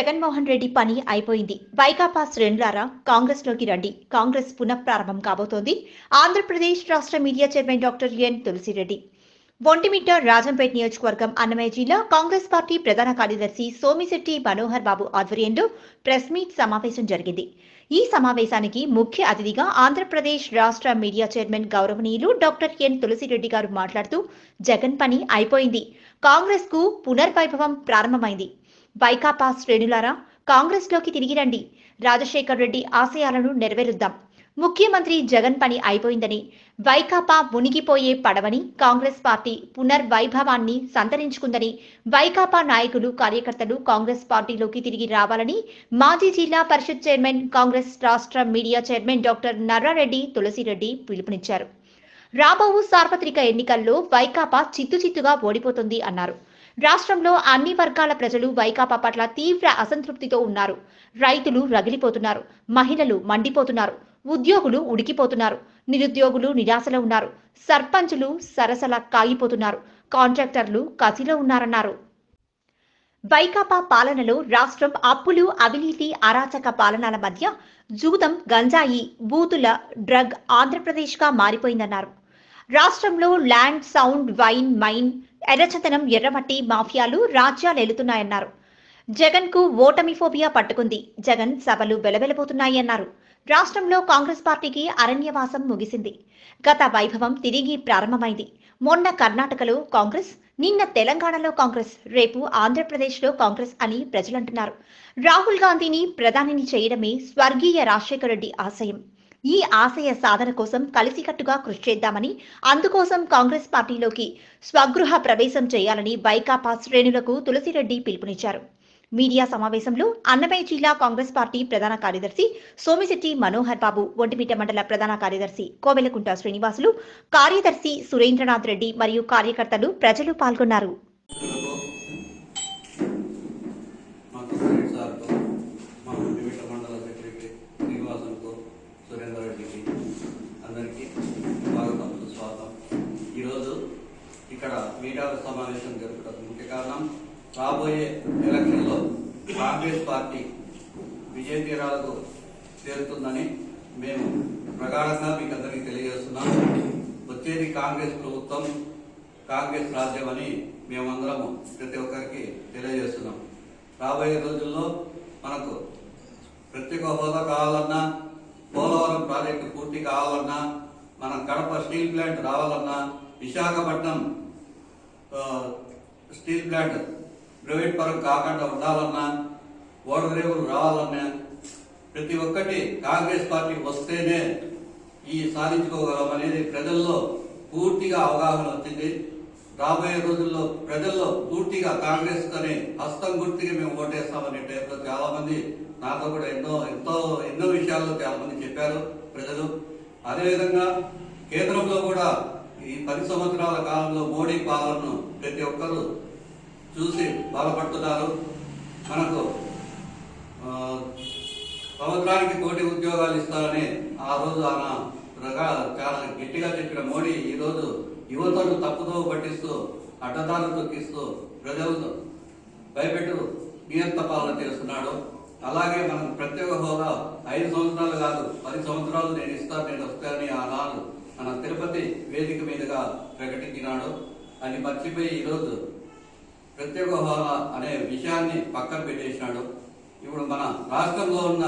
జగన్మోహన్ రెడ్డి పని అయిపోయింది. వైకాపా శ్రేణులారా కాంగ్రెస్లోకి రండి. కాంగ్రెస్ పునఃప్రారంభం కాబోతోంది. ఆంధ్రప్రదేశ్ రాష్ట్ర media chairman doctor N Tulasireddy. Ontimitta Rajampet నియోజకవర్గం అన్నమయ్య జిల్లా కాంగ్రెస్ పార్టీ ప్రధాన కార్యదర్శి సోమిశెట్టి మనోహర్ బాబు ఆధ్వర్యంలో ప్రెస్ మీట్ సమావేశం జరిగింది. ఈ సమావేశానికి ముఖ్య అతిథిగా ఆంధ్రప్రదేశ్ రాష్ట్ర మీడియా చైర్మన్ గౌరవనీయులు డాక్టర్ ఎన్ తులసిరెడ్డి గారు మాట్లాడుతూ జగన్ పని అయిపోయింది. కాంగ్రెస్కు పునర్వైభవం ప్రారంభమైంది. వైకాపా శ్రేణులారా కాంగ్రెస్లోకి తిరిగి రండి. రాజశేఖర్ రెడ్డి ఆశయాలను నెరవేరుద్దాం. ముఖ్యమంత్రి జగన్ పని అయిపోయిందని వైకాపా మునిగిపోయే పడవని కాంగ్రెస్ పార్టీ పునర్వైభవాన్ని సంతరించుకుందని వైకాపా నాయకులు కార్యకర్తలు కాంగ్రెస్ పార్టీలోకి తిరిగి రావాలని మాజీ జిల్లా పరిషత్ చైర్మన్ కాంగ్రెస్ రాష్ట్ర media chairman doctor Narrareddy Tulasireddy పిలుపునిచ్చారు. రాబోవు సార్వత్రిక ఎన్నికల్లో వైకాపా చిత్తు చిత్తుగా ఓడిపోతుంది అన్నారు. రాష్ట్రంలో అన్ని వర్గాల ప్రజలు వైకాపా పట్ల తీవ్ర అసంతృప్తితో ఉన్నారు. రైతులు రగిలిపోతున్నారు. మహిళలు మండిపోతున్నారు. ఉద్యోగులు ఉడికిపోతున్నారు. నిరుద్యోగులు నిరాశలో ఉన్నారు. సర్పంచులు సరసల కాగిపోతున్నారు. కాంట్రాక్టర్లు కసిలో ఉన్నారన్నారు. వైకాపా పాలనలో రాష్ట్రం అప్పులు అవినీతి అరాచక పాలనల మధ్య జూదం గంజాయి బూతుల డ్రగ్ ఆంధ్రప్రదేశ్గా మారిపోయిందన్నారు. రాష్ట్రంలో ల్యాండ్ సౌండ్ వైన్ మైన్ ఎర్రచందనం ఎర్రమట్టి మాఫియాలు రాజ్యాలేలుతున్నాయన్నారు. జగన్కు ఓటమి ఫోబియా పట్టుకుంది. జగన్ సభలు వెలవెలబోతున్నాయి అన్నారు రాష్ట్రంలో కాంగ్రెస్ పార్టీకి అరణ్యవాసం ముగిసింది. గత వైభవం తిరిగి ప్రారంభమైంది. మొన్న కర్ణాటకలో కాంగ్రెస్ నిన్న తెలంగాణలో కాంగ్రెస్ రేపు ఆంధ్రప్రదేశ్లో కాంగ్రెస్ అని ప్రజలంటున్నారు. రాహుల్ గాంధీని ప్రధానిని చేయడమే స్వర్గీయ రాజశేఖర రెడ్డి ఆశయం. ఈ ఆశయ సాధన కోసం కలిసికట్టుగా కృషి చేద్దామని అందుకోసం కాంగ్రెస్ పార్టీలోకి స్వగృహ ప్రవేశం చేయాలని వైకాపా శ్రేణులకు తులసిరెడ్డి పిలుపునిచ్చారు. మీడియా సమావేశంలో అన్నమయ్య జిల్లా కాంగ్రెస్ పార్టీ ప్రధాన కార్యదర్శి సోమిశెట్టి మనోహర్ బాబు ఒంటిమిట్ట మండల ప్రధాన కార్యదర్శి కోవెలకుంట శ్రీనివాసులు కార్యదర్శి సురేంద్రనాథ్ రెడ్డి మరియు కార్యకర్తలు ప్రజలు పాల్గొన్నారు. మేము ప్రగాఢంగా మీకు అందరికీ తెలియజేస్తున్నాం. వచ్చేది కాంగ్రెస్ ప్రభుత్వం కాంగ్రెస్ రాజ్యం అని మేమందరము ప్రతి ఒక్కరికి తెలియజేస్తున్నాం. రాబోయే రోజుల్లో మనకు ప్రత్యేక హోదా కావాలన్నా పోలవరం ప్రాజెక్టు పూర్తి కావాలన్నా మన కడప స్టీల్ ప్లాంట్ రావాలన్నా విశాఖపట్నం స్టీల్ ప్లాంట్ ప్రైవేట్ పరం కాకుండా ఉండాలన్నా ఓడరేవులు రావాలన్నా ప్రతి ఒక్కటి కాంగ్రెస్ పార్టీ వస్తేనే ఈ సాధించుకోగలం అనేది ప్రజల్లో పూర్తిగా అవగాహన వచ్చింది. రాబోయే రోజుల్లో ప్రజల్లో పూర్తిగా కాంగ్రెస్ అనే హస్తం గుర్తుగా మేము ఓటేస్తామనే టైప్లో చాలా మంది నాతో కూడా ఎన్నో ఎంతో ఎన్నో విషయాల్లో చాలా మంది చెప్పారు ప్రజలు. అదేవిధంగా కేంద్రంలో కూడా ఈ పది సంవత్సరాల కాలంలో మోడీ పాలనను ప్రతి ఒక్కరూ చూసి బాధపడుతున్నారు మనకు సంవత్సరానికి కోటి ఉద్యోగాలు ఇస్తారని ఆ రోజు ఆయన చాలా గట్టిగా చెప్పిన మోడీ ఈ రోజు యువతను తప్పుదో పట్టిస్తూ అడ్డదారులు తొక్కిస్తూ ప్రజలను భయపెట్టు నియంత పాలన చేస్తున్నాడు. అలాగే మనం ప్రత్యేక హోదా ఐదు సంవత్సరాలు కాదు పది సంవత్సరాలు నేను ఇస్తాను నేను వస్తానని ఆనాడు మన తిరుపతి వేదిక మీదుగా ప్రకటించినాడు. అని మర్చిపోయి ఈరోజు ప్రత్యేక హోదా అనే విషయాన్ని పక్కన పెట్టేసినాడు. ఇప్పుడు మన రాష్ట్రంలో ఉన్న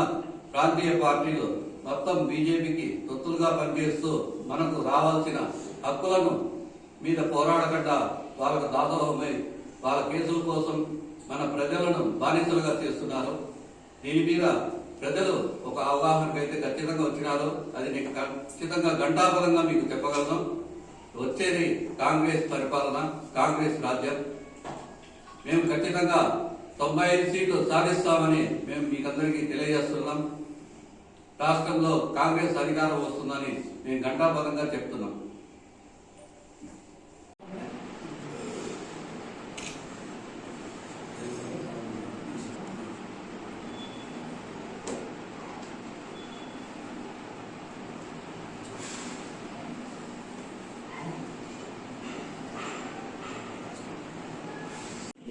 ప్రాంతీయ పార్టీలు మొత్తం బీజేపీకి తొత్తులుగా పనిచేస్తూ మనకు రావాల్సిన హక్కులను మీద పోరాడకుండా వాళ్ళకు దాసోహమై వాళ్ళ కేసుల కోసం మన ప్రజలను బానిసలుగా చేస్తున్నారు. దీని మీద ప్రజలు ఒక అవగాహనకు అయితే ఖచ్చితంగా వచ్చినారు. అది నీకు ఖచ్చితంగా గంటాపరంగా మీకు చెప్పగలను. వచ్చేది కాంగ్రెస్ పరిపాలన కాంగ్రెస్ రాజ్యం. మేము ఖచ్చితంగా తొంభై ఐదు సీట్లు సాధిస్తామని మేము మీకందరికీ తెలియజేస్తున్నాం. రాష్ట్రంలో కాంగ్రెస్ అధికారం వస్తుందని మేము ఘంటాపరంగా చెప్తున్నాం.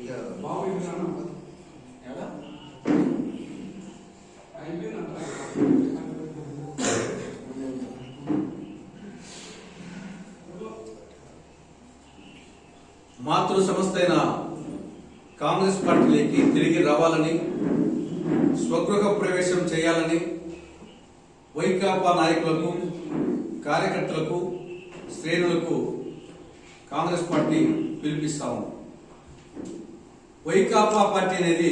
ఇక పార్టీలోకి తిరిగి రావాలని స్వగృహ ప్రవేశం చేయాలని వైకాపా నాయకులకు కార్యకర్తలకు శ్రేణులకు కాంగ్రెస్ పార్టీ పిలిపిస్తాము వైకాపా పార్టీ అనేది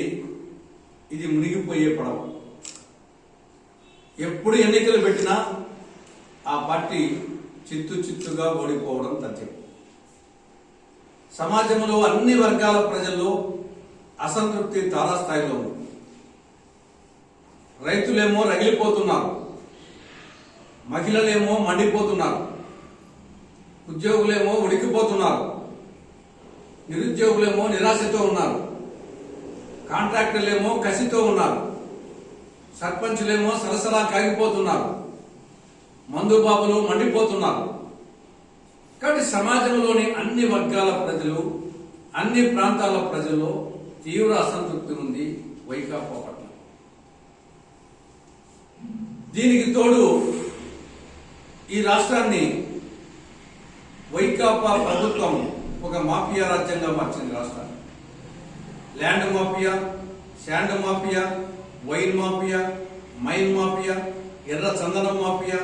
ఇది మునిగిపోయే పడవ. ఎప్పుడు ఎన్నికలు పెట్టినా ఆ పార్టీ చిత్తు చిత్తుగా ఓడిపోవడం తథ్యం. సమాజంలో అన్ని వర్గాల ప్రజల్లో అసంతృప్తి తారాస్థాయిలో ఉంది. రైతులేమో రగిలిపోతున్నారు. మహిళలేమో మండిపోతున్నారు. ఉద్యోగులేమో ఉడికిపోతున్నారు. నిరుద్యోగులేమో నిరాశతో ఉన్నారు. కాంట్రాక్టర్లేమో కసితో ఉన్నారు. సర్పంచులేమో సరసలా కాగిపోతున్నారు. మందుబాబులు మండిపోతున్నారు. కాబట్టి సమాజంలోని అన్ని వర్గాల ప్రజలు అన్ని ప్రాంతాల ప్రజల్లో తీవ్ర అసంతృప్తి ఉంది వైకాపా పట్ల. దీనికి తోడు ఈ రాష్ట్రాన్ని వైకాపా ప్రభుత్వం ఒక మాఫియా రాజ్యంగా మార్చింది రాష్ట్రాన్ని. Land mafia sand mafia wine mafia mine mafia ఎర్ర చందనం మాఫియా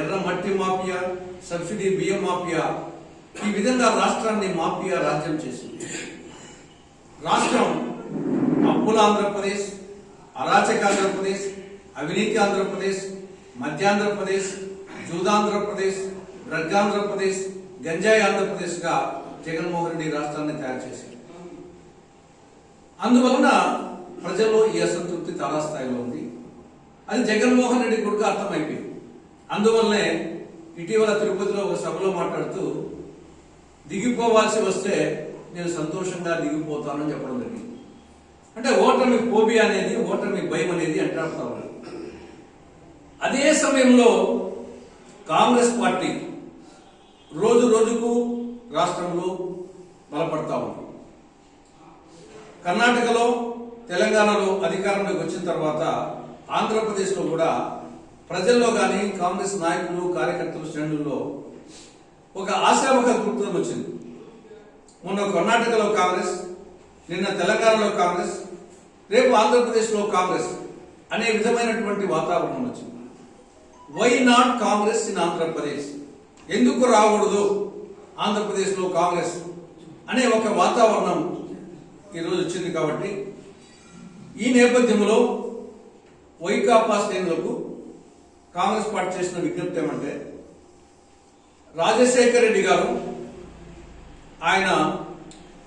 ఎర్ర మట్టి మాఫియా సబ్సిడీ బియ్యం మాఫియా ఈ విధంగా రాష్ట్రాన్ని మాఫియా రాజ్యం చేసింది. రాష్ట్రం అప్పుల ఆంధ్రప్రదేశ్ అరాచక ఆంధ్రప్రదేశ్ అవినీతి ఆంధ్రప్రదేశ్ మధ్యాంధ్రప్రదేశ్ జూదాంధ్రప్రదేశ్ డ్రగ్గాంధ్రప్రదేశ్ గంజాయి ఆంధ్రప్రదేశ్గా జగన్మోహన్ రెడ్డి రాష్ట్రాన్ని తయారు చేశారు. అందువలన ప్రజల్లో ఈ అసంతృప్తి చాలా స్థాయిలో ఉంది. అది జగన్మోహన్ రెడ్డి కొడుకు అర్థమైపోయింది. అందువల్లనే ఇటీవల తిరుపతిలో ఒక సభలో మాట్లాడుతూ దిగిపోవాల్సి వస్తే నేను సంతోషంగా దిగిపోతానని చెప్పడం జరిగింది. అంటే ఓటమి ఫోబియా అనేది ఓటమి భయం అనేది అంటాడుతా ఉన్నారు అదే సమయంలో కాంగ్రెస్ పార్టీ రోజు రోజుకు రాష్ట్రంలో బలపడతా ఉంది. కర్ణాటకలో తెలంగాణలో అధికారంలోకి వచ్చిన తర్వాత ఆంధ్రప్రదేశ్లో కూడా ప్రజల్లో కానీ కాంగ్రెస్ నాయకులు కార్యకర్తలు శ్రేణుల్లో ఒక ఆశావహ దృక్పథం వచ్చింది. మొన్న కర్ణాటకలో కాంగ్రెస్ నిన్న తెలంగాణలో కాంగ్రెస్ రేపు ఆంధ్రప్రదేశ్లో కాంగ్రెస్ అనే విధమైనటువంటి వాతావరణం వచ్చింది. Why not Congress in Andhra Pradesh? ఎందుకు రాకూడదు ఆంధ్రప్రదేశ్లో కాంగ్రెస్ అనే ఒక వాతావరణం ఈరోజు వచ్చింది కాబట్టి ఈ నేపథ్యంలో వైకాపా శ్రేణులకు కాంగ్రెస్ పార్టీ చేసిన విజ్ఞప్తి ఏమంటే రాజశేఖర రెడ్డి గారు ఆయన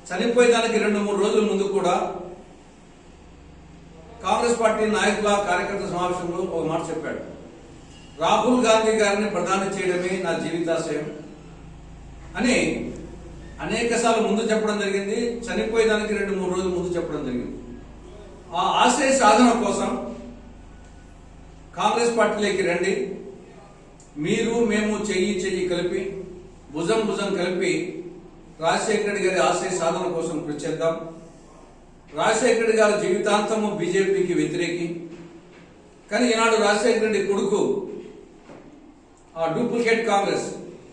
చనిపోయేదానికి రెండు మూడు రోజుల ముందు కూడా కాంగ్రెస్ పార్టీ నాయకుల కార్యకర్త సమావేశంలో ఒక మాట చెప్పాడు. రాహుల్ గాంధీ గారిని ప్రధాని చేయడమే నా జీవితాశయం అని అనేక సార్లు ముందు చెప్పడం జరిగింది చనిపోయేదానికి రెండు మూడు రోజుల ముందు చెప్పడం జరిగింది. ఆ ఆశయ సాధన కోసం కాంగ్రెస్ పార్టీలోకి రండి. మీరు మేము చెయ్యి చెయ్యి కలిపి భుజం భుజం కలిపి రాజశేఖర రెడ్డి గారి ఆశయ సాధన కోసం కృషి చేద్దాం. రాజశేఖర రెడ్డి గారి జీవితాంతము బీజేపీకి వ్యతిరేకి. కానీ ఈనాడు రాజశేఖర రెడ్డి కొడుకు ఆ డూప్లికేట్ కాంగ్రెస్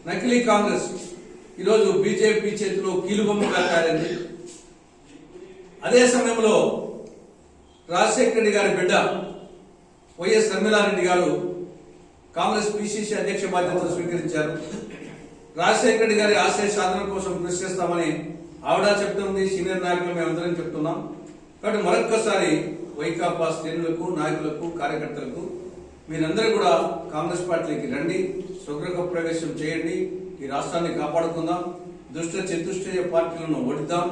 నకిలీ కాంగ్రెస్ ఈరోజు బీజేపీ చేతిలో కీలుబొమ్మగా తయారైంది. అదే సమయంలో రాజశేఖర రెడ్డి గారి బిడ్డ వైఎస్ రమీలారెడ్డి గారు కాంగ్రెస్ పిసిసి అధ్యక్ష బాధ్యతలు స్వీకరించారు. రాజశేఖర రెడ్డి గారి ఆశయ సాధన కోసం కృషి చేస్తామని ఆవిడ చెప్తుంది సీనియర్ నాయకులు మేమందరం చెప్తున్నాం. కాబట్టి మరొక్కసారి వైకాపా శ్రేణులకు నాయకులకు కార్యకర్తలకు మీరందరూ కూడా కాంగ్రెస్ పార్టీకి రండి స్వగృహ ప్రవేశం చేయండి ఈ రాష్ట్రాన్ని కాపాడుకుందాం దుష్ట చతుష్టయ పార్టీలను ఓడిద్దాం.